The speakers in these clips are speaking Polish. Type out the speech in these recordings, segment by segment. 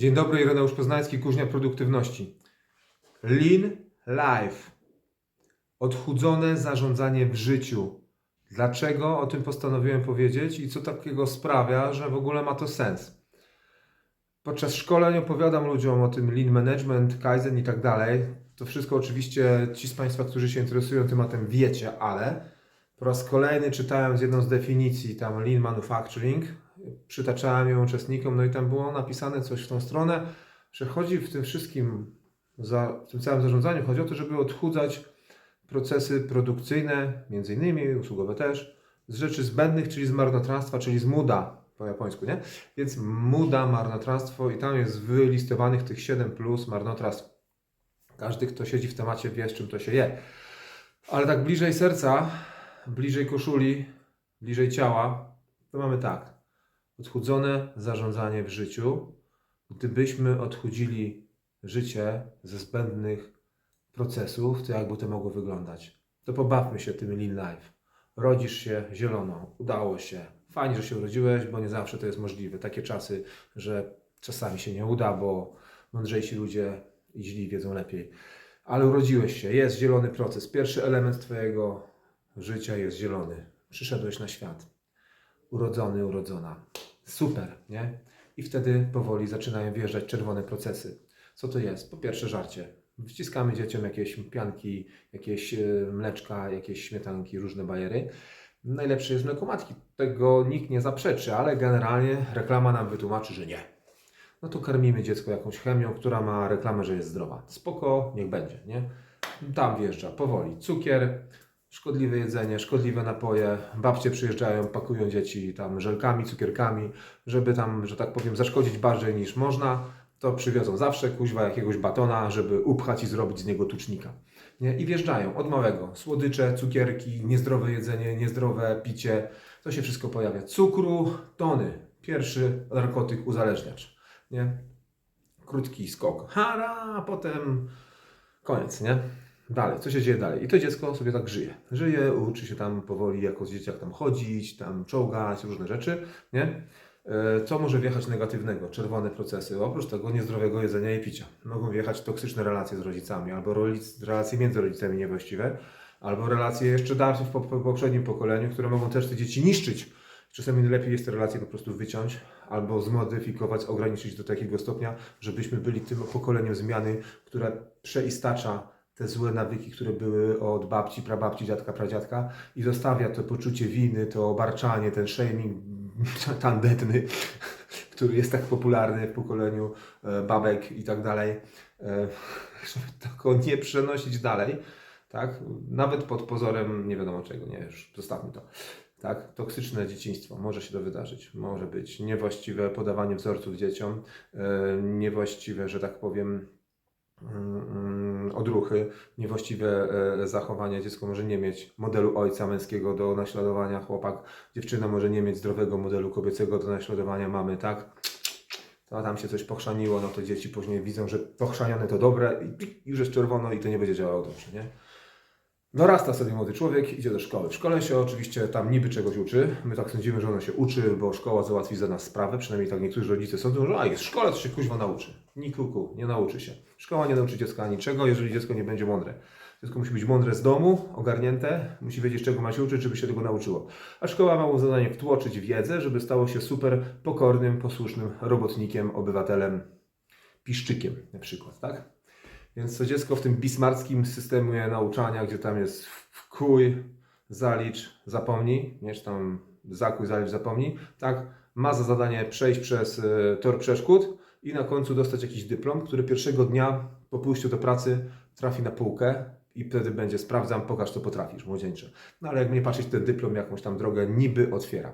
Dzień dobry, Ireneusz Poznański, Kuźnia Produktywności. Lean Life. Odchudzone zarządzanie w życiu. Dlaczego o tym postanowiłem powiedzieć i co takiego sprawia, że w ogóle ma to sens? Podczas szkoleń opowiadam ludziom o tym lean management, kaizen i tak dalej. To wszystko oczywiście ci z Państwa, którzy się interesują tematem wiecie, ale po raz kolejny czytając jedną z definicji tam lean manufacturing, przytaczałem ją uczestnikom, no i tam było napisane coś w tą stronę, że chodzi w tym wszystkim, za, w tym całym zarządzaniu, chodzi o to, żeby odchudzać procesy produkcyjne, między innymi usługowe też, z rzeczy zbędnych, czyli z marnotrawstwa, czyli z muda po japońsku, nie? Więc muda, marnotrawstwo i tam jest wylistowanych tych 7 plus marnotrawstw. Każdy, kto siedzi w temacie, wie, z czym to się je. Ale tak bliżej serca, bliżej koszuli, bliżej ciała, to mamy tak. Odchudzone zarządzanie w życiu. Gdybyśmy odchudzili życie ze zbędnych procesów, to jakby to mogło wyglądać? To pobawmy się tym lean life. Rodzisz się zielono, udało się. Fajnie, że się urodziłeś, bo nie zawsze to jest możliwe. Takie czasy, że czasami się nie uda, bo mądrzejsi ludzie i źli wiedzą lepiej. Ale urodziłeś się, jest zielony proces. Pierwszy element Twojego życia jest zielony. Przyszedłeś na świat. Urodzony, urodzona. Super, nie? I wtedy powoli zaczynają wjeżdżać czerwone procesy. Co to jest? Po pierwsze żarcie. Wciskamy dzieciom jakieś pianki, jakieś e, mleczka, jakieś śmietanki, różne bajery. Najlepsze jest mleko matki. Tego nikt nie zaprzeczy, ale generalnie reklama nam wytłumaczy, że nie. No to karmimy dziecko jakąś chemią, która ma reklamę, że jest zdrowa. Spoko, niech będzie, nie? Tam wjeżdża powoli cukier, szkodliwe jedzenie, szkodliwe napoje. Babcie przyjeżdżają, pakują dzieci tam żelkami, cukierkami, żeby tam, że tak powiem, zaszkodzić bardziej niż można. To przywiozą zawsze kuźwa jakiegoś batona, żeby upchać i zrobić z niego tucznika. Nie? I wjeżdżają od małego. Słodycze, cukierki, niezdrowe jedzenie, niezdrowe picie. To się wszystko pojawia. Cukru, tony. Pierwszy narkotyk uzależniacz. Nie? Krótki skok. Hara, a potem koniec, nie? Dalej, co się dzieje dalej? I to dziecko sobie tak żyje. Żyje, uczy się tam powoli jako dzieciak tam chodzić, tam czołgać, różne rzeczy, nie? E, Co może wjechać negatywnego? Czerwone procesy. Oprócz tego niezdrowego jedzenia i picia. Mogą wjechać toksyczne relacje z rodzicami, albo relacje między rodzicami niewłaściwe, albo relacje jeszcze dalsze w po- po- poprzednim pokoleniu, które mogą też te dzieci niszczyć. Czasami lepiej jest te relacje po prostu wyciąć, albo zmodyfikować, ograniczyć do takiego stopnia, żebyśmy byli tym pokoleniem zmiany, które przeistacza te złe nawyki, które były od babci, prababci, dziadka, pradziadka i zostawia to poczucie winy, to obarczanie, ten shaming tandetny, który jest tak popularny w pokoleniu e, babek i tak dalej, e, żeby tego nie przenosić dalej, tak? Nawet pod pozorem nie wiadomo czego, nie, już zostawmy to. Tak, toksyczne dzieciństwo może się to wydarzyć. Może być niewłaściwe podawanie wzorców dzieciom, e, niewłaściwe, że tak powiem, odruchy, niewłaściwe e, zachowania. Dziecko może nie mieć modelu ojca męskiego do naśladowania, chłopak, dziewczyna może nie mieć zdrowego modelu kobiecego do naśladowania mamy, tak? To tam się coś pochrzaniło, no to dzieci później widzą, że pochrzanione to dobre i już jest czerwono i to nie będzie działało dobrze, nie? Dorasta sobie młody człowiek, idzie do szkoły. W szkole się oczywiście tam niby czegoś uczy. My tak sądzimy, że ono się uczy, bo szkoła załatwi za nas sprawę. Przynajmniej tak niektórzy rodzice sądzą, że a jest w szkole, to się kuźwa nauczy. Nikuku, nie nauczy się. Szkoła nie nauczy dziecka niczego, jeżeli dziecko nie będzie mądre. Dziecko musi być mądre z domu, ogarnięte, musi wiedzieć, czego ma się uczyć, żeby się tego nauczyło. A szkoła ma mu zadanie wtłoczyć wiedzę, żeby stało się super pokornym, posłusznym robotnikiem, obywatelem, piszczykiem na przykład, tak? Więc to dziecko w tym bismarckim systemie nauczania, gdzie tam jest wkuj, zalicz, zapomnij, nie, czy tam zakuj, zalicz, zapomnij, tak, ma za zadanie przejść przez e, tor przeszkód i na końcu dostać jakiś dyplom, który pierwszego dnia po pójściu do pracy trafi na półkę i wtedy będzie sprawdzam, pokaż co potrafisz, młodzieńcze. No ale jak nie patrzeć, ten dyplom jakąś tam drogę niby otwiera.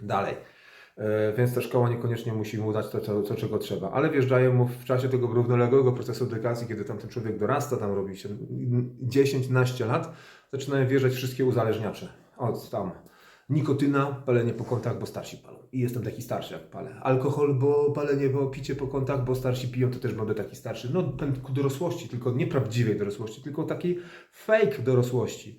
Dalej. E, Więc ta szkoła niekoniecznie musi mu dać to, to, to, czego trzeba. Ale wjeżdżają mu w czasie tego równoległego procesu edukacji, kiedy tam ten człowiek dorasta, tam robi się 10-12 lat, zaczynają wjeżdżać wszystkie uzależniacze. Od tam nikotyna, palenie po kątach, bo starsi palą. I jestem taki starszy, jak palę. Alkohol, bo palenie, bo picie po kątach, bo starsi piją, to też będę taki starszy. No pęd ku dorosłości, tylko nie prawdziwej dorosłości, tylko takiej fake dorosłości.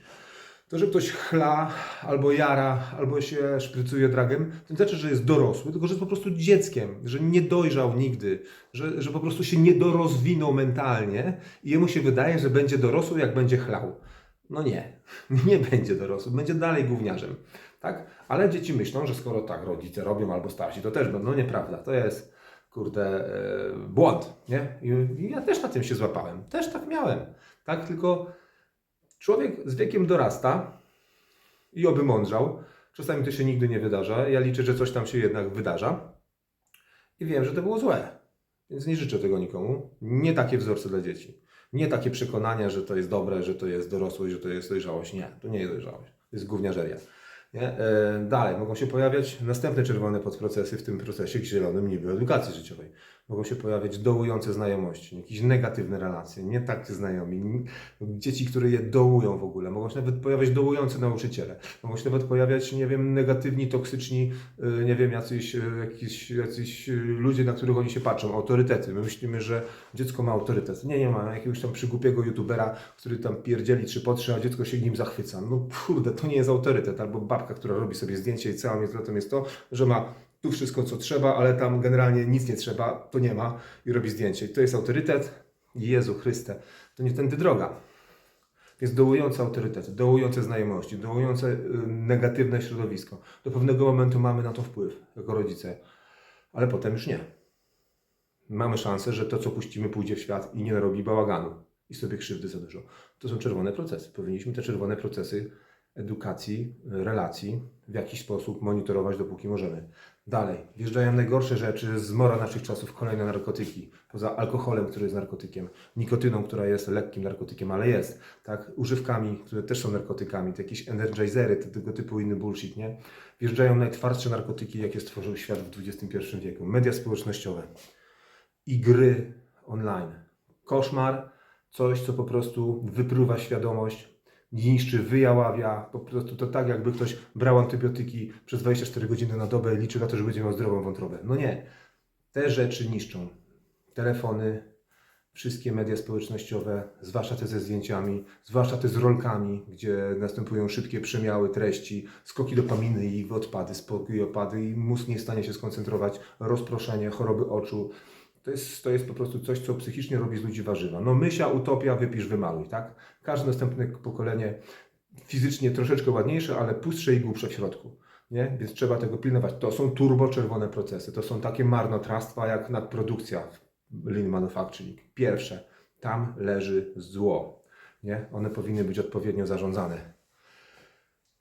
To, że ktoś chla, albo jara, albo się szprycuje dragiem, to nie znaczy, że jest dorosły, tylko że jest po prostu dzieckiem, że nie dojrzał nigdy, że, że po prostu się nie dorozwinął mentalnie i jemu się wydaje, że będzie dorosły, jak będzie chlał. No nie, nie będzie dorosły, będzie dalej gówniarzem. Tak? Ale dzieci myślą, że skoro tak rodzice robią albo starsi, to też będą. No nieprawda, to jest kurde e, błąd. Nie? I, ja też na tym się złapałem. Też tak miałem. Tak? Tylko człowiek z wiekiem dorasta i oby mądrzał. Czasami to się nigdy nie wydarza. Ja liczę, że coś tam się jednak wydarza. I wiem, że to było złe. Więc nie życzę tego nikomu. Nie takie wzorce dla dzieci. Nie takie przekonania, że to jest dobre, że to jest dorosłość, że to jest dojrzałość. Nie, to nie jest dojrzałość. To jest gówniarzeria. Nie? E, dalej mogą się pojawiać następne czerwone podprocesy w tym procesie zielonym niby edukacji życiowej. Mogą się pojawiać dołujące znajomości, jakieś negatywne relacje, nie takie znajomi, dzieci, które je dołują w ogóle. Mogą się nawet pojawiać dołujący nauczyciele. Mogą się nawet pojawiać, nie wiem, negatywni, toksyczni, y, nie wiem, jacyś, y, jakiś, jacyś y, ludzie, na których oni się patrzą, autorytety. My myślimy, że dziecko ma autorytet. Nie, nie ma. Jakiegoś tam przygłupiego youtubera, który tam pierdzieli trzy po trzy, a dziecko się nim zachwyca. No kurde, to nie jest autorytet. Albo babka, która robi sobie zdjęcie i całym jest jest to, że ma tu wszystko, co trzeba, ale tam generalnie nic nie trzeba, to nie ma i robi zdjęcie. I to jest autorytet. Jezu Chryste, to nie tędy droga. Jest dołujący autorytet, dołujące znajomości, dołujące y, negatywne środowisko. Do pewnego momentu mamy na to wpływ jako rodzice, ale potem już nie. Mamy szansę, że to, co puścimy, pójdzie w świat i nie narobi bałaganu i sobie krzywdy za dużo. To są czerwone procesy. Powinniśmy te czerwone procesy edukacji, relacji w jakiś sposób monitorować, dopóki możemy. Dalej, wjeżdżają najgorsze rzeczy z mora naszych czasów, kolejne narkotyki. Poza alkoholem, który jest narkotykiem, nikotyną, która jest lekkim narkotykiem, ale jest, tak? Używkami, które też są narkotykami, te jakieś energizery, te, tego typu inny bullshit, nie? Wjeżdżają najtwardsze narkotyki, jakie stworzył świat w XXI wieku. Media społecznościowe i gry online. Koszmar, coś, co po prostu wypruwa świadomość, niszczy, wyjaławia. Po prostu to tak, jakby ktoś brał antybiotyki przez 24 godziny na dobę i liczył na to, że będzie miał zdrową wątrobę. No nie. Te rzeczy niszczą. Telefony, wszystkie media społecznościowe, zwłaszcza te ze zdjęciami, zwłaszcza te z rolkami, gdzie następują szybkie przemiały treści, skoki dopaminy i odpady, spoki i opady i mózg nie jest w stanie się skoncentrować, rozproszenie, choroby oczu. To jest, to jest po prostu coś, co psychicznie robi z ludzi warzywa. No mysia, utopia, wypisz, wymaluj, tak? Każde następne pokolenie fizycznie troszeczkę ładniejsze, ale pustsze i głupsze w środku. Nie? Więc trzeba tego pilnować. To są turboczerwone procesy. To są takie marnotrawstwa jak nadprodukcja lean manufacturing. Pierwsze, tam leży zło. Nie? One powinny być odpowiednio zarządzane.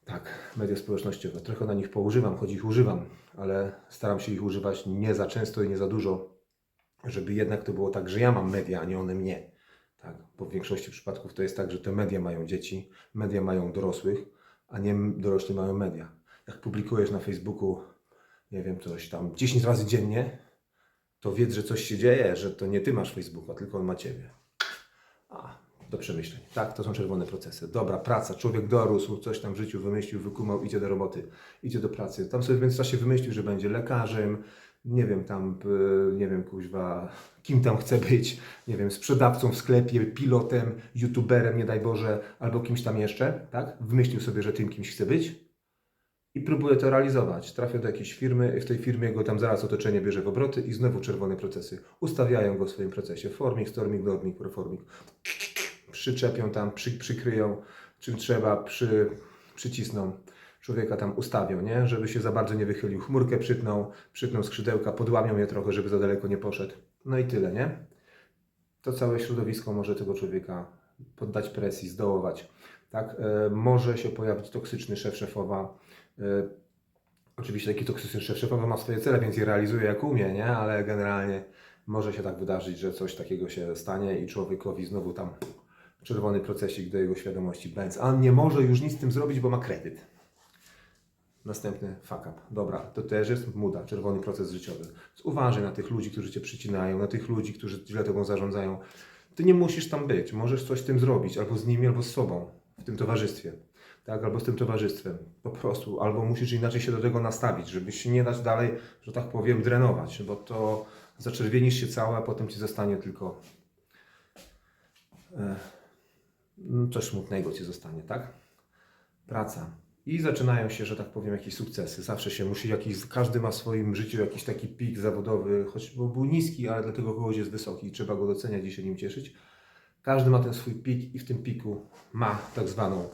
Tak, media społecznościowe. Trochę na nich poużywam, choć ich używam, ale staram się ich używać nie za często i nie za dużo, żeby jednak to było tak, że ja mam media, a nie one mnie. Tak, bo w większości przypadków to jest tak, że te media mają dzieci, media mają dorosłych, a nie dorośli mają media. Jak publikujesz na Facebooku, nie wiem, coś tam 10 razy dziennie, to wiedz, że coś się dzieje, że to nie ty masz Facebooka, tylko on ma ciebie. A, do przemyśleń. Tak, to są czerwone procesy. Dobra, praca. Człowiek dorósł, coś tam w życiu wymyślił, wykumał, idzie do roboty, idzie do pracy. Tam sobie w międzyczasie wymyślił, że będzie lekarzem, nie wiem, tam, y, nie wiem, kuźwa, kim tam chce być, nie wiem, sprzedawcą w sklepie, pilotem, youtuberem, nie daj Boże, albo kimś tam jeszcze, tak? Wymyślił sobie, że tym kimś chce być i próbuje to realizować. Trafia do jakiejś firmy, w tej firmie go tam zaraz otoczenie bierze w obroty i znowu czerwone procesy. Ustawiają go w swoim procesie. Forming, storming, norming, performing. Przyczepią tam, przy, przykryją, czym trzeba, przy, przycisną. Człowieka tam ustawią, nie? Żeby się za bardzo nie wychylił. Chmurkę przytną, przytną skrzydełka, podłamią je trochę, żeby za daleko nie poszedł. No i tyle, nie? To całe środowisko może tego człowieka poddać presji, zdołować. Tak? E, może się pojawić toksyczny szef, szefowa. E, oczywiście taki toksyczny szef, szefowa ma swoje cele, więc je realizuje jak umie, nie? Ale generalnie może się tak wydarzyć, że coś takiego się stanie i człowiekowi znowu tam czerwony procesik do jego świadomości będzie. A nie może już nic z tym zrobić, bo ma kredyt. Następny fuck up. Dobra, to też jest muda, czerwony proces życiowy. Uważaj na tych ludzi, którzy cię przycinają, na tych ludzi, którzy źle tobą zarządzają. Ty nie musisz tam być, możesz coś z tym zrobić, albo z nimi, albo z sobą, w tym towarzystwie. Tak, albo z tym towarzystwem. Po prostu, albo musisz inaczej się do tego nastawić, żeby się nie dać dalej, że tak powiem, drenować, bo to zaczerwienisz się całe, a potem ci zostanie tylko e, coś smutnego ci zostanie, tak? praca. I zaczynają się, że tak powiem, jakieś sukcesy. Zawsze się musi jakiś, każdy ma w swoim życiu jakiś taki pik zawodowy, choć był niski, ale dlatego kogoś jest wysoki i trzeba go doceniać i się nim cieszyć. Każdy ma ten swój pik i w tym piku ma tak zwaną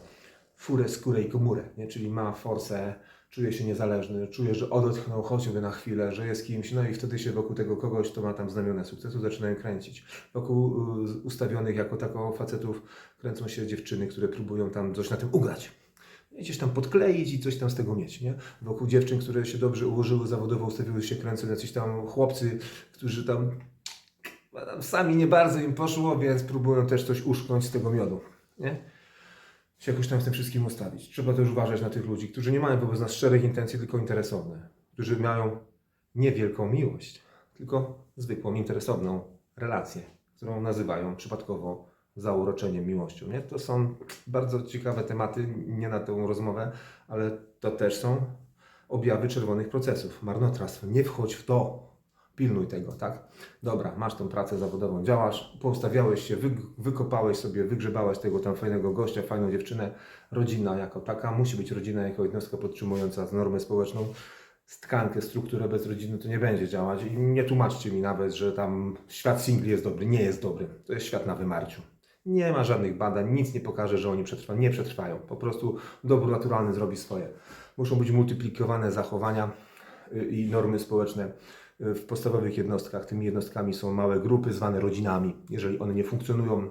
furę, skórę i komórę, nie? czyli ma forsę, czuje się niezależny, czuje, że odetchnął choćby na chwilę, że jest kimś, no i wtedy się wokół tego kogoś, kto ma tam znamiona sukcesu, zaczynają kręcić. Wokół y, ustawionych jako tako facetów kręcą się dziewczyny, które próbują tam coś na tym ugrać. Gdzieś tam podkleić i coś tam z tego mieć, nie? Wokół dziewczyn, które się dobrze ułożyły zawodowo, ustawiły się, kręcą jacyś tam chłopcy, którzy tam, tam sami nie bardzo im poszło, więc próbują też coś uszknąć z tego miodu, nie? się jakoś tam w tym wszystkim ustawić. Trzeba też uważać na tych ludzi, którzy nie mają wobec nas szczerych intencji, tylko interesowne. Którzy mają niewielką miłość, tylko zwykłą, interesowną relację, którą nazywają przypadkowo zauroczeniem miłością. Nie? To są bardzo ciekawe tematy, nie na tą rozmowę, ale to też są objawy czerwonych procesów. Marnotrawstwo. Nie wchodź w to. Pilnuj tego, tak? Dobra, masz tą pracę zawodową, działasz, poustawiałeś się, wy, wykopałeś sobie, wygrzebałeś tego tam fajnego gościa, fajną dziewczynę. Rodzina jako taka, musi być rodzina jako jednostka podtrzymująca normę społeczną. Tkankę, strukturę bez rodziny to nie będzie działać i nie tłumaczcie mi nawet, że tam świat singli jest dobry. Nie jest dobry. To jest świat na wymarciu. Nie ma żadnych badań, nic nie pokaże, że oni przetrwają. Nie przetrwają. Po prostu dobór naturalny zrobi swoje. Muszą być multiplikowane zachowania y, i normy społeczne y, w podstawowych jednostkach. Tymi jednostkami są małe grupy zwane rodzinami. Jeżeli one nie funkcjonują,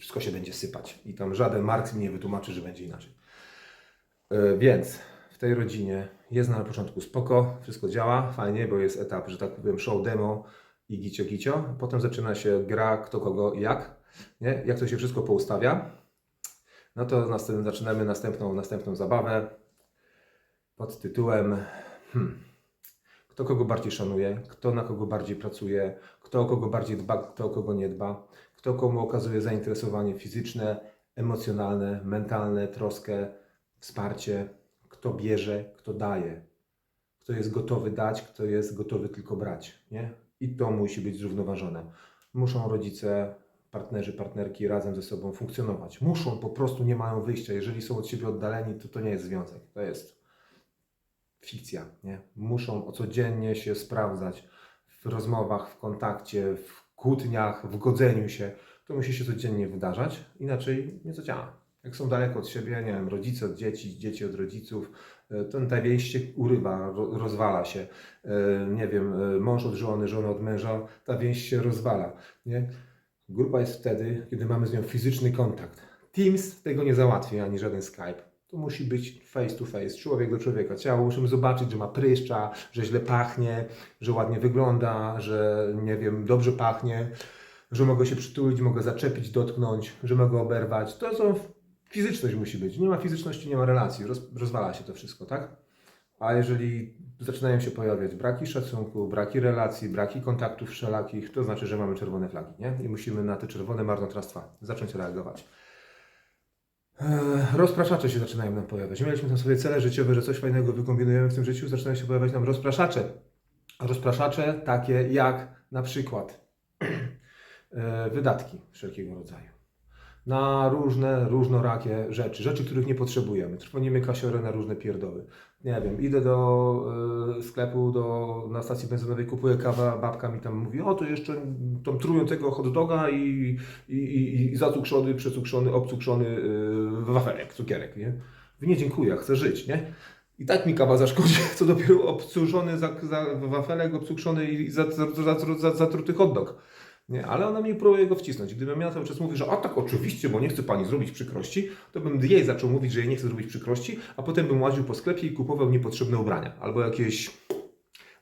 wszystko się będzie sypać. I tam żaden Marks mi nie wytłumaczy, że będzie inaczej. Y, Więc w tej rodzinie jest na początku spoko, wszystko działa, fajnie, bo jest etap, że tak powiem, show demo i gicio gicio. Potem zaczyna się gra kto kogo jak, nie? jak to się wszystko poustawia. No to następnie zaczynamy następną, następną zabawę pod tytułem hmm, kto kogo bardziej szanuje, kto na kogo bardziej pracuje, kto o kogo bardziej dba, kto o kogo nie dba, kto komu okazuje zainteresowanie fizyczne, emocjonalne, mentalne, troskę, wsparcie, kto bierze, kto daje, kto jest gotowy dać, kto jest gotowy tylko brać, nie? I to musi być zrównoważone. Muszą rodzice, partnerzy, partnerki razem ze sobą funkcjonować. Muszą, po prostu nie mają wyjścia. Jeżeli są od siebie oddaleni, to to nie jest związek. To jest fikcja, nie? Muszą codziennie się sprawdzać w rozmowach, w kontakcie, w kłótniach, w godzeniu się. To musi się codziennie wydarzać, inaczej nie zadziała. Jak są daleko od siebie, nie wiem, rodzice od dzieci, dzieci od rodziców, e, to ta więź się urywa, ro- rozwala się. E, Nie wiem, e, mąż od żony, żona od męża, ta więź się rozwala. Nie? Grupa jest wtedy, kiedy mamy z nią fizyczny kontakt. Teams tego nie załatwi, ani żaden Skype. To musi być face to face, człowiek do człowieka. Ciało musimy zobaczyć, że ma pryszcza, że źle pachnie, że ładnie wygląda, że nie wiem, dobrze pachnie, że mogę się przytulić, mogę zaczepić, dotknąć, że mogę oberwać. To są fizyczność musi być. Nie ma fizyczności, nie ma relacji. Roz, rozwala się to wszystko, tak? A jeżeli zaczynają się pojawiać braki szacunku, braki relacji, braki kontaktów wszelakich, to znaczy, że mamy czerwone flagi, nie? I musimy na te czerwone marnotrawstwa zacząć reagować. Eee, Rozpraszacze się zaczynają nam pojawiać. Mieliśmy tam sobie cele życiowe, że coś fajnego wykombinujemy w tym życiu, zaczynają się pojawiać nam rozpraszacze. Rozpraszacze takie jak na przykład e, wydatki wszelkiego rodzaju na różne, różnorakie rzeczy, rzeczy, których nie potrzebujemy. Trwonimy kasiorę na różne pierdoły. Nie wiem, idę do y, sklepu, do, na stacji benzynowej, kupuję kawę, babka mi tam mówi, o to jeszcze tą trującego hot doga i, i, i, i zacukrzony, przecukrzony, obcukrzony y, wafelek, cukierek, nie? Nie dziękuję, chcę żyć, nie? I tak mi kawa zaszkodzi, co dopiero obcurzony za, za wafelek, obcukrzony i za- za- za- za- zatruty hot dog. Nie, ale ona mi próbuje go wcisnąć. Gdybym ja cały czas mówił, że a tak oczywiście, bo nie chcę pani zrobić przykrości, to bym jej zaczął mówić, że jej nie chcę zrobić przykrości, a potem bym łaził po sklepie i kupował niepotrzebne ubrania. Albo jakieś,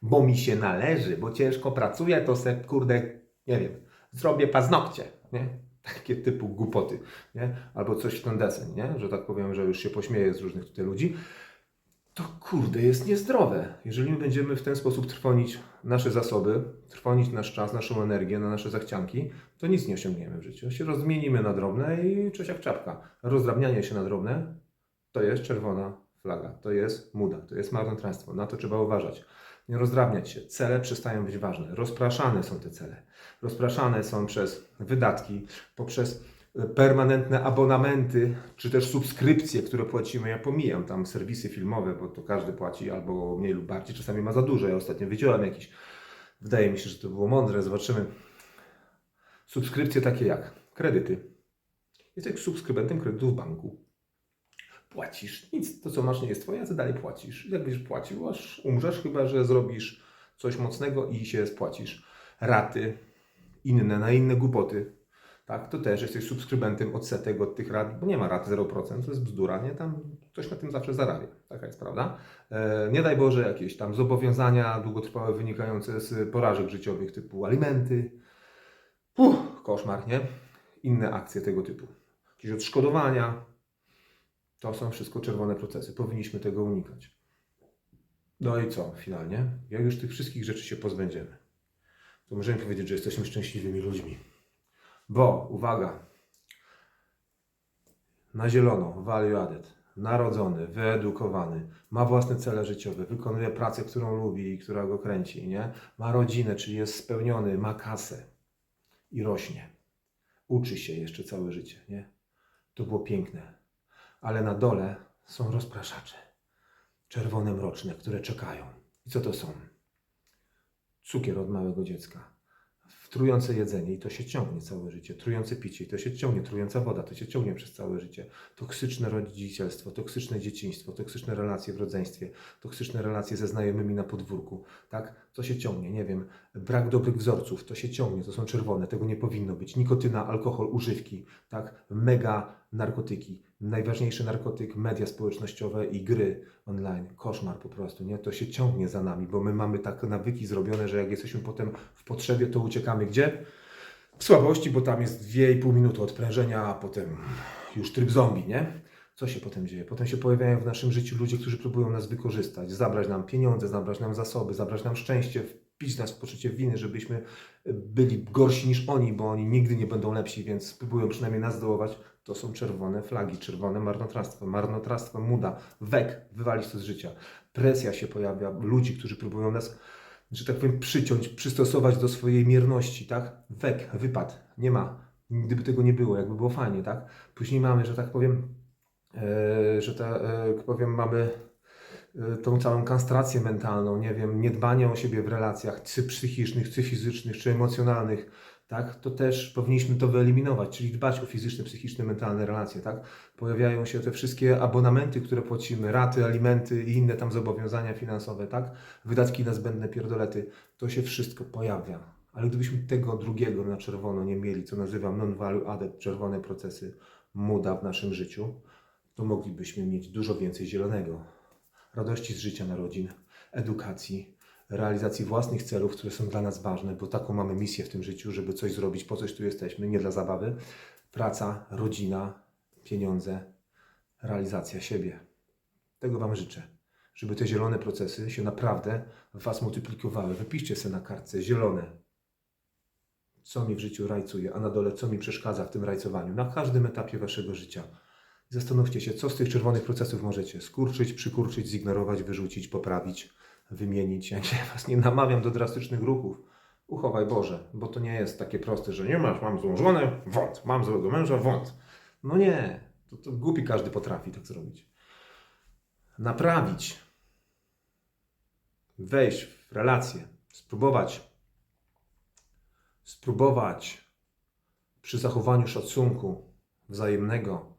bo mi się należy, bo ciężko pracuję, to se, kurde, nie wiem, zrobię paznokcie, nie? Takie typu głupoty, nie? Albo coś w ten deseń, nie? Że tak powiem, że już się pośmieję z różnych tutaj ludzi to kurde jest niezdrowe. Jeżeli my będziemy w ten sposób trwonić nasze zasoby, trwonić nasz czas, naszą energię na nasze zachcianki, to nic nie osiągniemy w życiu. Się rozmienimy na drobne i cześć jak czapka. Rozdrabnianie się na drobne to jest czerwona flaga, to jest muda, to jest marnotrawstwo. Na to trzeba uważać. Nie rozdrabniać się. Cele przestają być ważne. Rozpraszane są te cele. Rozpraszane są przez wydatki, poprzez permanentne abonamenty, czy też subskrypcje, które płacimy. Ja pomijam tam serwisy filmowe, bo to każdy płaci albo mniej lub bardziej, czasami ma za dużo. Ja ostatnio wyciąłem jakiś, wydaje mi się, że to było mądre, zobaczymy. Subskrypcje takie jak kredyty. Jesteś subskrybentem kredytu w banku. Płacisz. Nic, to co masz nie jest twoje, a ty dalej płacisz. Jak będziesz płacił, aż umrzesz, chyba że zrobisz coś mocnego i się spłacisz. Raty, inne, na inne głupoty. Tak, to też jesteś subskrybentem odsetek od tych rat, bo nie ma rat 0%, to jest bzdura, nie? Tam ktoś na tym zawsze zarabia. Taka jest prawda. E, nie daj Boże jakieś tam zobowiązania długotrwałe wynikające z porażek życiowych typu alimenty. Uff, koszmar, nie? Inne akcje tego typu. Jakieś odszkodowania. To są wszystko czerwone procesy. Powinniśmy tego unikać. No i co finalnie? Jak już tych wszystkich rzeczy się pozbędziemy, to możemy powiedzieć, że jesteśmy szczęśliwymi ludźmi. Bo, uwaga, na zielono, value added, narodzony, wyedukowany, ma własne cele życiowe, wykonuje pracę, którą lubi i która go kręci, nie? Ma rodzinę, czyli jest spełniony, ma kasę i rośnie. Uczy się jeszcze całe życie, nie? To było piękne. Ale na dole są rozpraszacze, czerwone mroczne, które czekają. I co to są? Cukier od małego dziecka trujące jedzenie i to się ciągnie całe życie, trujące picie i to się ciągnie, trująca woda, to się ciągnie przez całe życie, toksyczne rodzicielstwo, toksyczne dzieciństwo, toksyczne relacje w rodzeństwie, toksyczne relacje ze znajomymi na podwórku, tak? To się ciągnie, nie wiem, brak dobrych wzorców, to się ciągnie, to są czerwone, tego nie powinno być, nikotyna, alkohol, używki, tak? Mega narkotyki, najważniejszy narkotyk, media społecznościowe i gry online. Koszmar po prostu, nie? To się ciągnie za nami, bo my mamy tak nawyki zrobione, że jak jesteśmy potem w potrzebie, to uciekamy gdzie? W słabości, bo tam jest 2,5 minuty odprężenia, a potem już tryb zombie, nie? Co się potem dzieje? Potem się pojawiają w naszym życiu ludzie, którzy próbują nas wykorzystać, zabrać nam pieniądze, zabrać nam zasoby, zabrać nam szczęście, wpić nas w poczucie winy, żebyśmy byli gorsi niż oni, bo oni nigdy nie będą lepsi, więc próbują przynajmniej nas dołować. To są czerwone flagi, czerwone marnotrawstwo, marnotrawstwo, muda, wek, wywalić to z życia. Presja się pojawia, ludzi, którzy próbują nas, że tak powiem, przyciąć, przystosować do swojej mierności, tak? Wek, wypad, nie ma. Gdyby tego nie było, jakby było fajnie, tak? Później mamy, że tak powiem, e, że tak e, powiem, mamy tą całą kastrację mentalną, nie wiem, niedbanie o siebie w relacjach, czy psychicznych, czy fizycznych, czy emocjonalnych, tak, to też powinniśmy to wyeliminować, czyli dbać o fizyczne, psychiczne, mentalne relacje, tak. Pojawiają się te wszystkie abonamenty, które płacimy, raty, alimenty i inne tam zobowiązania finansowe, tak, wydatki na zbędne pierdolety, to się wszystko pojawia. Ale gdybyśmy tego drugiego na czerwono nie mieli, co nazywam non-value added, czerwone procesy muda w naszym życiu, to moglibyśmy mieć dużo więcej zielonego. Radości z życia narodzin, edukacji, realizacji własnych celów, które są dla nas ważne, bo taką mamy misję w tym życiu, żeby coś zrobić, po coś tu jesteśmy, nie dla zabawy. Praca, rodzina, pieniądze, realizacja siebie. Tego Wam życzę, żeby te zielone procesy się naprawdę w Was multiplikowały. Wypiszcie sobie na kartce zielone, co mi w życiu rajcuje, a na dole co mi przeszkadza w tym rajcowaniu, na każdym etapie Waszego życia. Zastanówcie się, co z tych czerwonych procesów możecie skurczyć, przykurczyć, zignorować, wyrzucić, poprawić wymienić. Ja się Was nie namawiam do drastycznych ruchów. Uchowaj Boże, bo to nie jest takie proste, że nie masz, mam złą żonę, wąt, mam złego męża, wąt. No nie, to, to głupi każdy potrafi tak zrobić. Naprawić, wejść w relację, spróbować, spróbować przy zachowaniu szacunku wzajemnego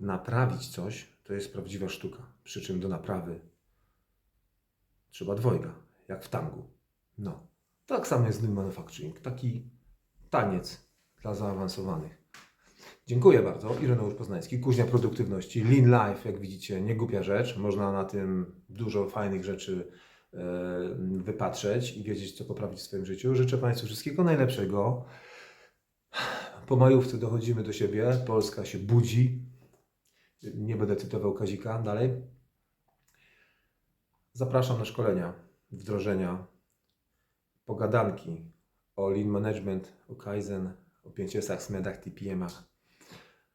naprawić coś, to jest prawdziwa sztuka. Przy czym do naprawy Trzeba dwojga, jak w tangu. No. Tak samo jest z Lean Manufacturing. Taki taniec dla zaawansowanych. Dziękuję bardzo. Ireneusz Poznański, Kuźnia Produktywności. Lean Life, jak widzicie, nie głupia rzecz. Można na tym dużo fajnych rzeczy e, wypatrzeć i wiedzieć, co poprawić w swoim życiu. Życzę Państwu wszystkiego najlepszego. Po majówce dochodzimy do siebie. Polska się budzi. Nie będę cytował Kazika dalej. Zapraszam na szkolenia, wdrożenia, pogadanki o Lean Management, o Kaizen, o 5S, SMEDach, TPM-ach,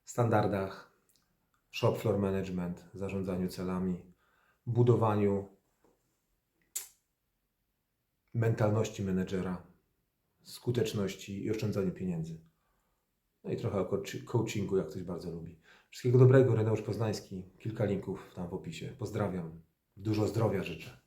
standardach, shop floor management, zarządzaniu celami, budowaniu mentalności menedżera, skuteczności i oszczędzaniu pieniędzy. No i trochę o coach- coachingu, jak ktoś bardzo lubi. Wszystkiego dobrego, Reneusz Poznański. Kilka linków tam w opisie. Pozdrawiam. Dużo zdrowia życzę.